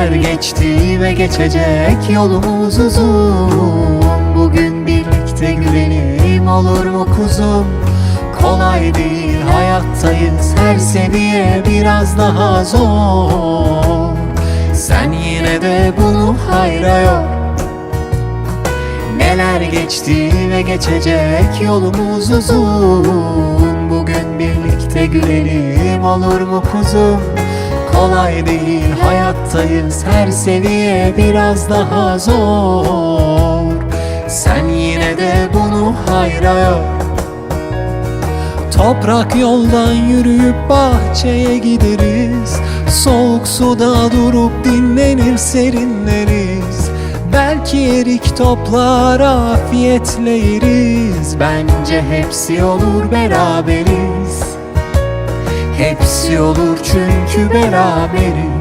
Neler geçti ve geçecek yolumuz uzun. Bugün birlikte gülelim olur mu kuzum? Kolay değil hayattayız her seviye biraz daha zor. Sen yine de bunu hayra yor. Neler geçti ve geçecek yolumuz uzun. Bugün birlikte gülelim olur mu kuzum Kolay değil hayattayız her seviye biraz daha zor. Sen yine de bunu hayra yor Toprak yoldan yürüyüp bahçeye gideriz. Soğuk suda durup dinlenir serinleriz. Belki erik toplar afiyetle yeriz. Bence hepsi olur beraberiz Hepsi olur çünkü beraberiz